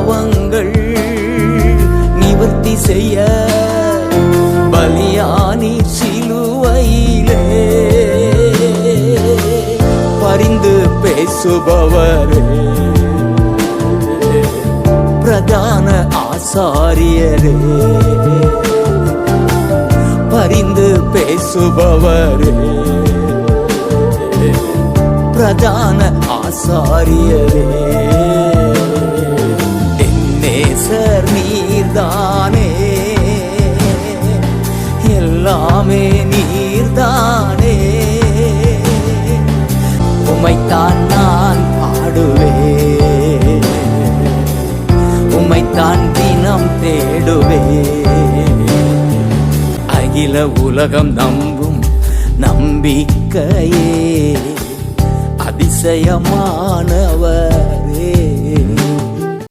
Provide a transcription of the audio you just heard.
பாவங்கள் நிவர்த்தி செய்ய பலியானி சிலுவையிலே. பரிந்து பேசுபவரே. பிரதான ஆசாரியரே. பரிந்து பேசுபவரே. பிரதான ஆசாரியரே. நீர்தானே? எல்லாமே நீர்தானே? உமைத்தான் நான் பாடுவேன். உமைத்தான் தினம் தேடுவேன். அகில உலகம் நம்பும் நம்பிக்கையே. அதிசயமானவர்.